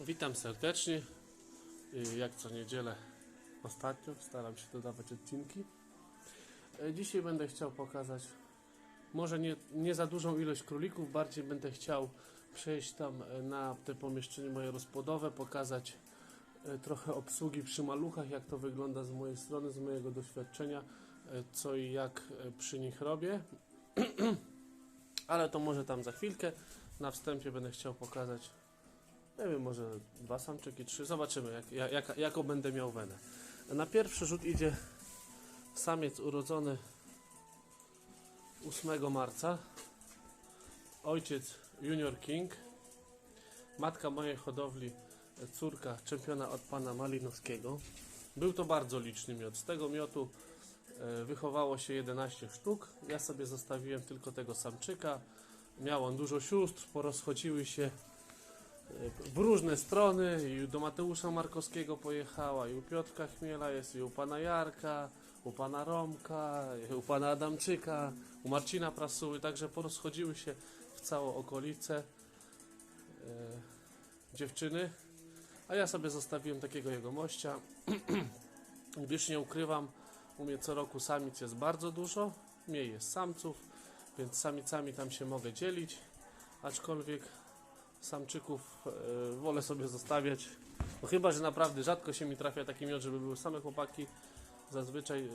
Witam serdecznie. Y, Jak co niedzielę ostatnio staram się dodawać odcinki. E, Dzisiaj będę chciał pokazać może nie, nie za dużą ilość królików, bardziej będę chciał przejść tam e, na te pomieszczenie moje rozpłodowe, pokazać trochę obsługi przy maluchach, jak to wygląda z mojej strony, z mojego doświadczenia, co i jak przy nich robię. Ale to może tam za chwilkę. Na wstępie będę chciał pokazać nie wiem, może dwa samczyki, trzy. Zobaczymy, jak, jak, jak, jaką będę miał wenę. Na pierwszy rzut idzie samiec urodzony 8 marca. Ojciec Junior King. Matka mojej hodowli, córka czempiona od pana Malinowskiego. Był to bardzo liczny miod. Z tego miotu e, wychowało się 11 sztuk. Ja sobie zostawiłem tylko tego samczyka. Miał on dużo sióstr, porozchodziły się w różne strony. I do Mateusza Markowskiego pojechała i u Piotrka Chmiela jest i u pana Jarka, u pana Romka, u pana Adamczyka, u Marcina Prasuły, także porozchodziły się w całą okolicę e, dziewczyny, a ja sobie zostawiłem takiego jego mościa. Gdyż nie ukrywam, u mnie co roku samic jest bardzo dużo, mniej jest samców, więc samicami tam się mogę dzielić, aczkolwiek samczyków e, wolę sobie zostawiać. No chyba, że naprawdę rzadko się mi trafia taki miod, żeby były same chłopaki. Zazwyczaj e,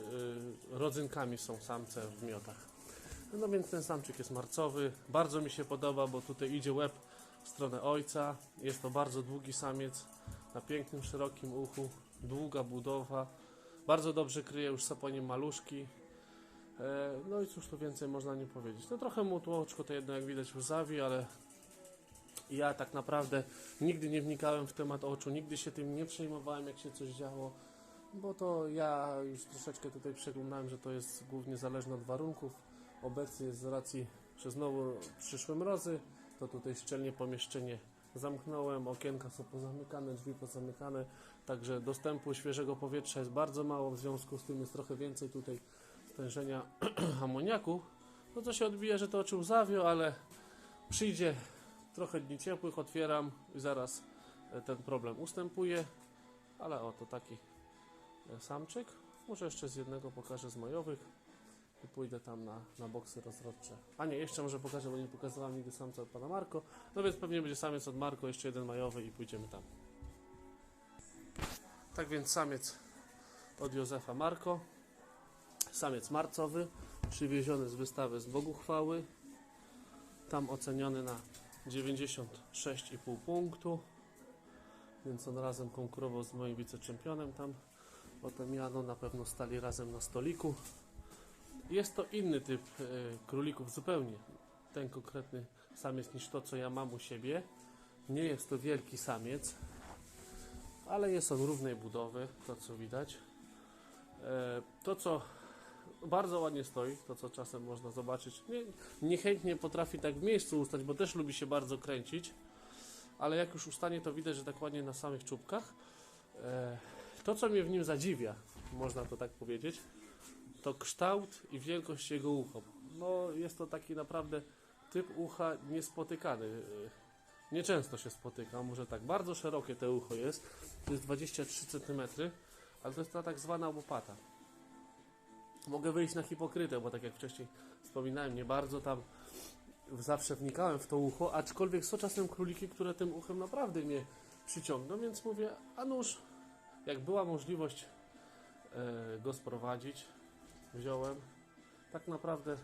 rodzynkami są samce w miotach. No więc ten samczyk jest marcowy. Bardzo mi się podoba, bo tutaj idzie łeb w stronę ojca. Jest to bardzo długi samiec na pięknym, szerokim uchu. Długa budowa. Bardzo dobrze kryje już saponiem maluszki. E, No i cóż tu więcej można nie powiedzieć. No trochę mu tłoczko to jedno jak widać już zawi, ale ja tak naprawdę nigdy nie wnikałem w temat oczu, nigdy się tym nie przejmowałem, jak się coś działo, bo to ja już troszeczkę tutaj przeglądałem, że to jest głównie zależne od warunków. Obecnie z racji, że znowu przyszły mrozy, to tutaj szczelnie pomieszczenie zamknąłem, okienka są pozamykane, drzwi pozamykane, także dostępu świeżego powietrza jest bardzo mało, w związku z tym jest trochę więcej tutaj stężenia amoniaku, no co się odbija, że to oczy łzawią, ale przyjdzie trochę dni ciepłych, otwieram i zaraz e, ten problem ustępuje. Ale oto taki e, samczyk. Może jeszcze z jednego pokażę z majowych i pójdę tam na, na boksy rozrodcze. A nie, jeszcze może pokażę, bo nie pokazywałem nigdy samca od pana Marko. No więc pewnie będzie samiec od Marko, jeszcze jeden majowy i pójdziemy tam. Tak więc samiec od Józefa Marko. Samiec marcowy, przywieziony z wystawy z Bogu Chwały. Tam oceniony na 96,5 punktu. Więc on razem konkurował z moim wiceczempionem tam. Potem Jano na pewno stali razem na stoliku. Jest to inny typ e, królików zupełnie. Ten konkretny samiec niż to, co ja mam u siebie. Nie jest to wielki samiec, ale jest on równej budowy, to co widać. E, to, co bardzo ładnie stoi, to co czasem można zobaczyć. Nie, niechętnie potrafi tak w miejscu ustać, bo też lubi się bardzo kręcić, ale jak już ustanie, to widać, że tak ładnie na samych czubkach. E, to, co mnie w nim zadziwia, można to tak powiedzieć, to kształt i wielkość jego ucha. No, jest to taki naprawdę typ ucha niespotykany. E, Nieczęsto się spotyka, może tak. Bardzo szerokie te ucho jest, to jest 23 cm, ale to jest ta tak zwana łopata. Mogę wyjść na hipokrytę, bo tak jak wcześniej wspominałem, nie bardzo tam zawsze wnikałem w to ucho, aczkolwiek są czasem króliki, które tym uchem naprawdę mnie przyciągną, więc mówię, a nuż, jak była możliwość e, go sprowadzić, wziąłem. Tak naprawdę e,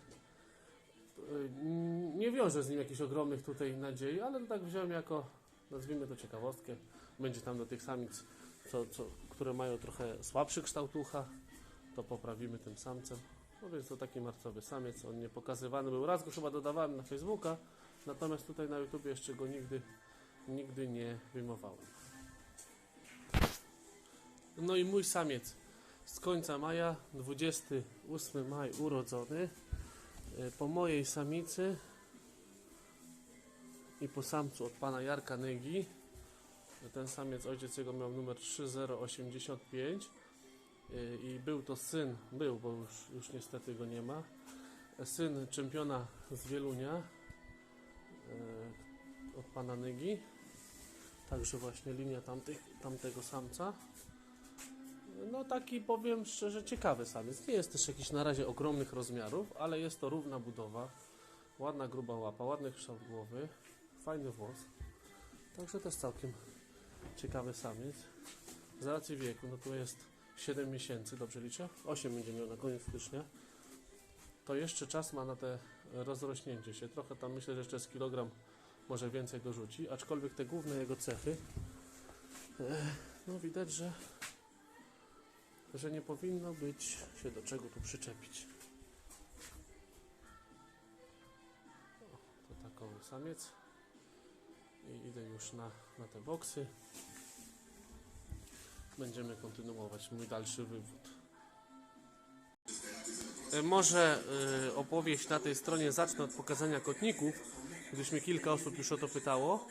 nie wiążę z nim jakichś ogromnych tutaj nadziei, ale tak wziąłem jako, nazwijmy to ciekawostkę. Będzie tam do tych samic, co, co, które mają trochę słabszy kształt ucha, to poprawimy tym samcem. No więc to taki marcowy samiec, on nie pokazywany był. Raz go chyba dodawałem na Facebooka, natomiast tutaj na YouTube jeszcze go nigdy, nigdy nie wyjmowałem. No i mój samiec z końca maja, 28 maj urodzony. E, Po mojej samicy i po samcu od pana Jarka Nygi. Ten samiec, ojciec jego miał numer 3085 Y, i był to syn, był, bo już, już niestety go nie ma, syn czempiona z Wielunia y, od pana Nygi. Także właśnie linia tamtych, tamtego samca. No taki powiem szczerze ciekawy samiec. Nie jest też jakiś na razie ogromnych rozmiarów, ale jest to równa budowa. Ładna gruba łapa, ładny kształt głowy, fajny włos. Także jest całkiem ciekawy samiec. Z racji wieku, no to jest 7 miesięcy, dobrze liczę? 8 będzie miał na koniec stycznia. To jeszcze czas ma na te rozrośnięcie się. Trochę tam myślę, że jeszcze z kilogram może więcej dorzuci, aczkolwiek te główne jego cechy, e, no widać, że, że nie powinno być się do czego tu przyczepić. O, to taką samiec i idę już na, na te boksy. Będziemy kontynuować mój dalszy wywód. E, Może e, opowieść na tej stronie zacznę od pokazania kotników, gdyż mnie kilka osób już o to pytało.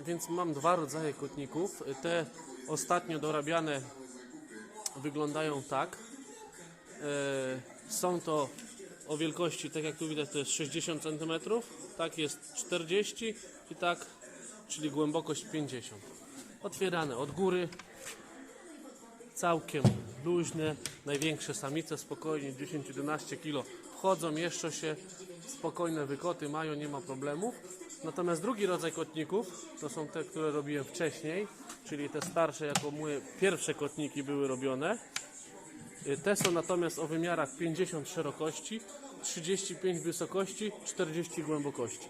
Więc mam dwa rodzaje kotników. E, Te ostatnio dorabiane wyglądają tak. E, Są to o wielkości, tak jak tu widać, to jest 60 cm, tak jest 40 i tak, czyli głębokość 50. Otwierane od góry, całkiem luźne, największe samice, spokojnie 10-11 kg wchodzą, mieszczą się, spokojne wykoty mają, nie ma problemów. Natomiast drugi rodzaj kotników, to są te, które robiłem wcześniej, czyli te starsze, jako moje pierwsze kotniki były robione. Y, Te są natomiast o wymiarach 50 szerokości, 35 wysokości, 40 głębokości.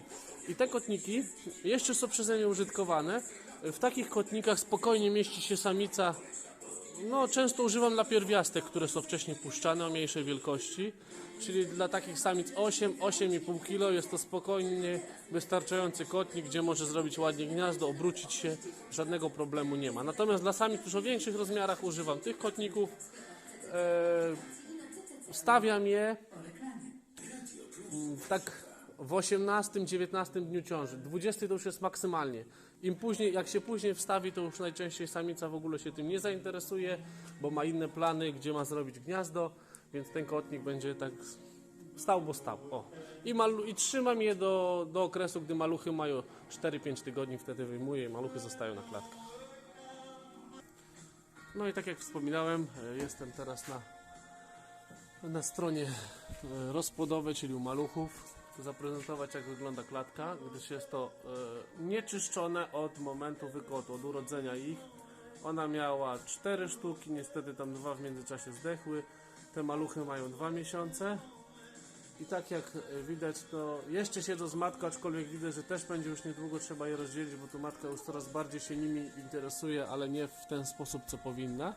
I te kotniki jeszcze są przeze mnie użytkowane. Y, W takich kotnikach spokojnie mieści się samica no, często używam dla pierwiastek, które są wcześniej puszczane o mniejszej wielkości. Czyli dla takich samic 8, 8,5 kg jest to spokojnie wystarczający kotnik, gdzie może zrobić ładnie gniazdo, obrócić się, żadnego problemu nie ma. Natomiast dla samic już o większych rozmiarach używam tych kotników. E, stawiam je mm, tak w 18-19 dniu ciąży. 20 to już jest maksymalnie. Im później, jak się później wstawi, to już najczęściej samica w ogóle się tym nie zainteresuje, bo ma inne plany, gdzie ma zrobić gniazdo, więc ten kotnik będzie tak stał, bo stał. O. I, malu- I trzymam je do, do okresu, gdy maluchy mają 4-5 tygodni, wtedy wyjmuję i maluchy zostają na klatkach. No i tak jak wspominałem, e, jestem teraz na, na stronie e, rozpłodowej, czyli u maluchów. Zaprezentować jak wygląda klatka, gdyż jest to e, nieczyszczone od momentu wykotu, od urodzenia ich. Ona miała 4 sztuki, niestety tam dwa w międzyczasie zdechły. Te maluchy mają 2 miesiące. I tak jak widać, to jeszcze siedzą z matką, aczkolwiek widzę, że też będzie już niedługo trzeba je rozdzielić, bo tu matka już coraz bardziej się nimi interesuje, ale nie w ten sposób, co powinna.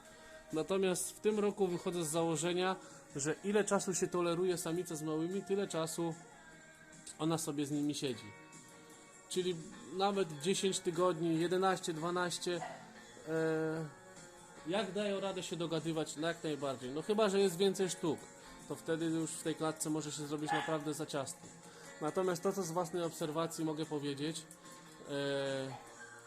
Natomiast w tym roku wychodzę z założenia, że ile czasu się toleruje samica z małymi, tyle czasu ona sobie z nimi siedzi. Czyli nawet 10 tygodni, 11, 12, e, jak dają radę się dogadywać, no jak najbardziej. No chyba, że jest więcej sztuk, to wtedy już w tej klatce może się zrobić naprawdę za ciasno. Natomiast to, co z własnej obserwacji mogę powiedzieć, e,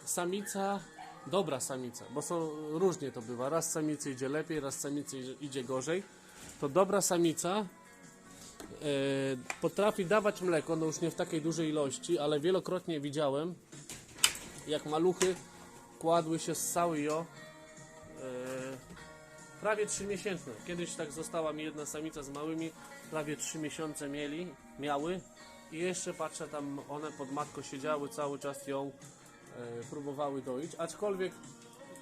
samica, dobra samica, bo są różnie to bywa. Raz samicy idzie lepiej, raz samicy idzie- gorzej. To dobra samica potrafi dawać mleko, no już nie w takiej dużej ilości, ale wielokrotnie widziałem, jak maluchy kładły się z jo e, prawie 3 miesięczne. Kiedyś tak została mi jedna samica z małymi, prawie 3 miesiące mieli, miały i jeszcze patrzę tam one pod matką siedziały cały czas ją e, próbowały doić, aczkolwiek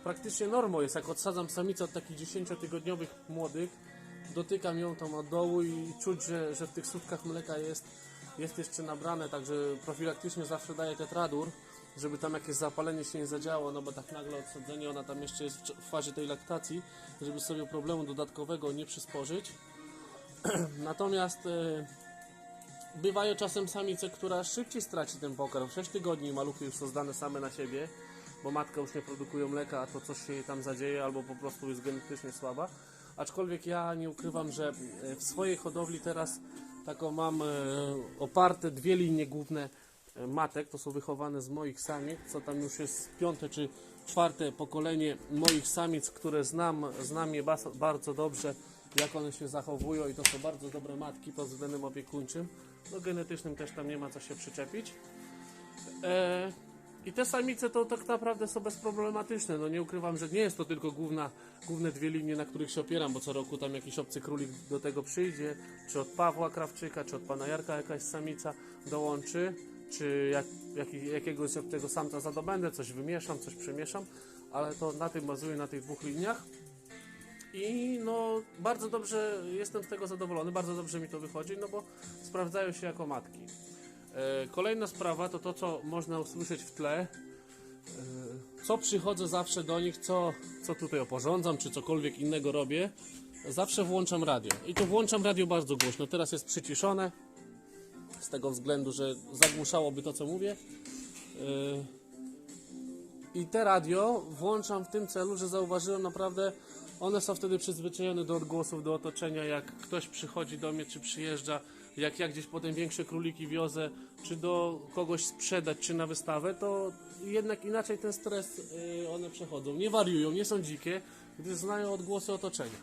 praktycznie normą jest, jak odsadzam samicę od takich 10-tygodniowych młodych, dotykam ją tam od dołu i czuć, że, że w tych słupkach mleka jest, jest jeszcze nabrane, także profilaktycznie zawsze daję tetradur, żeby tam jakieś zapalenie się nie zadziało, no bo tak nagle odsadzenie, ona tam jeszcze jest w, w fazie tej laktacji, żeby sobie problemu dodatkowego nie przysporzyć. Natomiast e, bywają czasem samice, która szybciej straci ten pokarm. 6 tygodni maluchy już są zdane same na siebie, bo matka już nie produkuje mleka, a to coś się jej tam zadzieje, albo po prostu jest genetycznie słaba. Aczkolwiek ja nie ukrywam, że e, w swojej hodowli teraz taką mam e, oparte dwie linie główne e, matek, to są wychowane z moich samic, co tam już jest piąte czy czwarte pokolenie moich samic, które znam, znam je bardzo dobrze, jak one się zachowują i to są bardzo dobre matki pod względem opiekuńczym. No genetycznym też tam nie ma co się przyczepić. I te samice to tak naprawdę są bezproblematyczne. No nie ukrywam, że nie jest to tylko główna, główne dwie linie, na których się opieram, bo co roku tam jakiś obcy królik do tego przyjdzie, czy od Pawła Krawczyka, czy od pana Jarka jakaś samica dołączy, czy jak, jak, jakiegoś obcego samca zadobędę, coś wymieszam, coś przemieszam, ale to na tym bazuje, na tych dwóch liniach. I no bardzo dobrze jestem z tego zadowolony, bardzo dobrze mi to wychodzi, no bo sprawdzają się jako matki. E, Kolejna sprawa to to, co można usłyszeć w tle. E, Co przychodzę zawsze do nich, co, co tutaj oporządzam, czy cokolwiek innego robię, zawsze włączam radio. I to włączam radio bardzo głośno. Teraz jest przyciszone, z tego względu, że zagłuszałoby to, co mówię. E, I te radio włączam w tym celu, że zauważyłem naprawdę, one są wtedy przyzwyczajone do odgłosów, do otoczenia. Jak ktoś przychodzi do mnie, czy przyjeżdża, jak ja gdzieś potem większe króliki wiozę, czy do kogoś sprzedać, czy na wystawę, to jednak inaczej ten stres y, one przechodzą. Nie wariują, nie są dzikie, gdyż znają odgłosy otoczenia.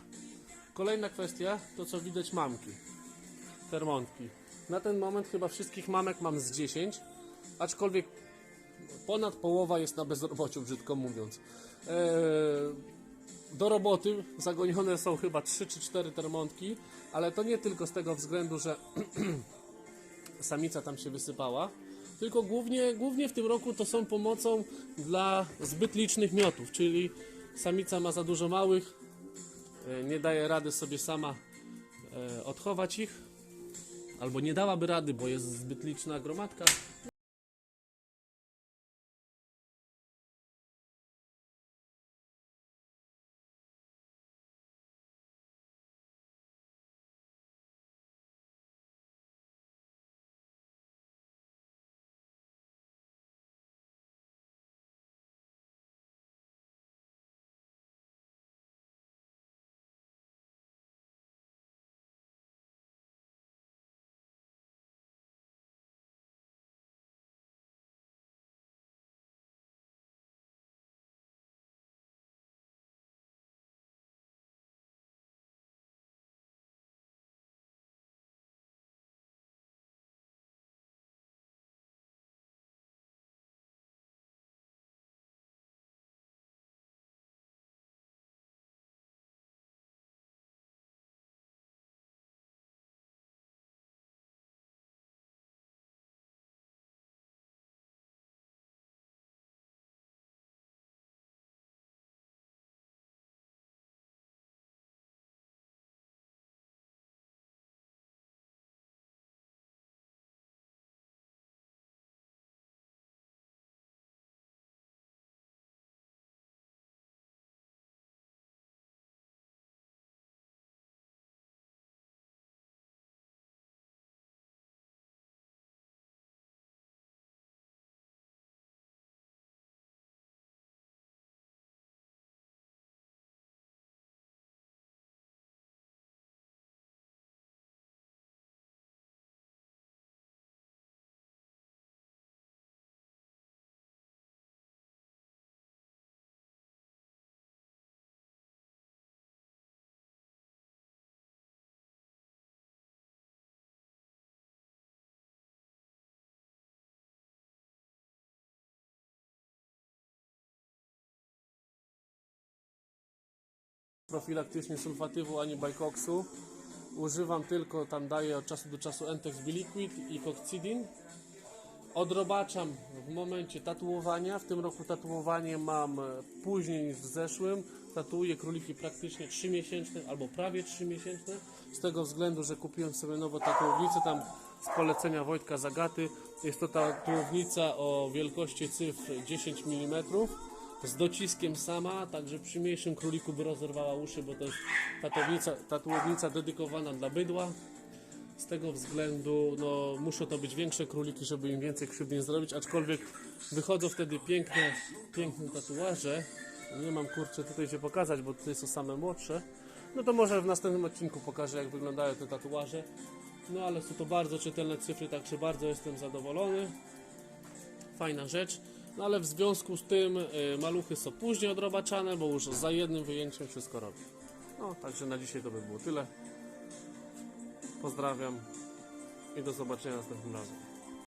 Kolejna kwestia to, co widać mamki, termontki. Na ten moment chyba wszystkich mamek mam z 10, aczkolwiek ponad połowa jest na bezrobociu, brzydko mówiąc. Eee, do roboty zagonione są chyba 3 czy 4 termontki, ale to nie tylko z tego względu, że samica tam się wysypała, tylko głównie, głównie w tym roku to są pomocą dla zbyt licznych miotów, czyli samica ma za dużo małych, e, nie daje rady sobie sama e, odchować ich, albo nie dałaby rady, bo jest zbyt liczna gromadka. Profilaktycznie sulfatywu ani bajkoksu. Używam tylko, tam daję od czasu do czasu Entex Biliquid i Coccidin. Odrobaczam w momencie tatuowania. W tym roku tatuowanie mam e, później niż w zeszłym. Tatuuję króliki praktycznie 3 miesięczne albo prawie 3 miesięczne. Z tego względu, że kupiłem sobie nową tatuownicę tam z polecenia Wojtka Zagaty. Jest to tatuownica o wielkości cyfr 10 mm z dociskiem sama, także przy mniejszym króliku by rozerwała uszy, bo to jest tatuownica, dedykowana dla bydła. Z tego względu no, muszą to być większe króliki, żeby im więcej krzywdy nie zrobić, aczkolwiek wychodzą wtedy piękne, piękne tatuaże. Nie mam kurczę tutaj się pokazać, bo tutaj są same młodsze. No to może w następnym odcinku pokażę jak wyglądają te tatuaże. No ale są to bardzo czytelne cyfry, także bardzo jestem zadowolony fajna rzecz. No ale w związku z tym y, maluchy są później odrobaczane, bo już za jednym wyjęciem wszystko robię. No, także na dzisiaj to by było tyle. Pozdrawiam i do zobaczenia następnym razem.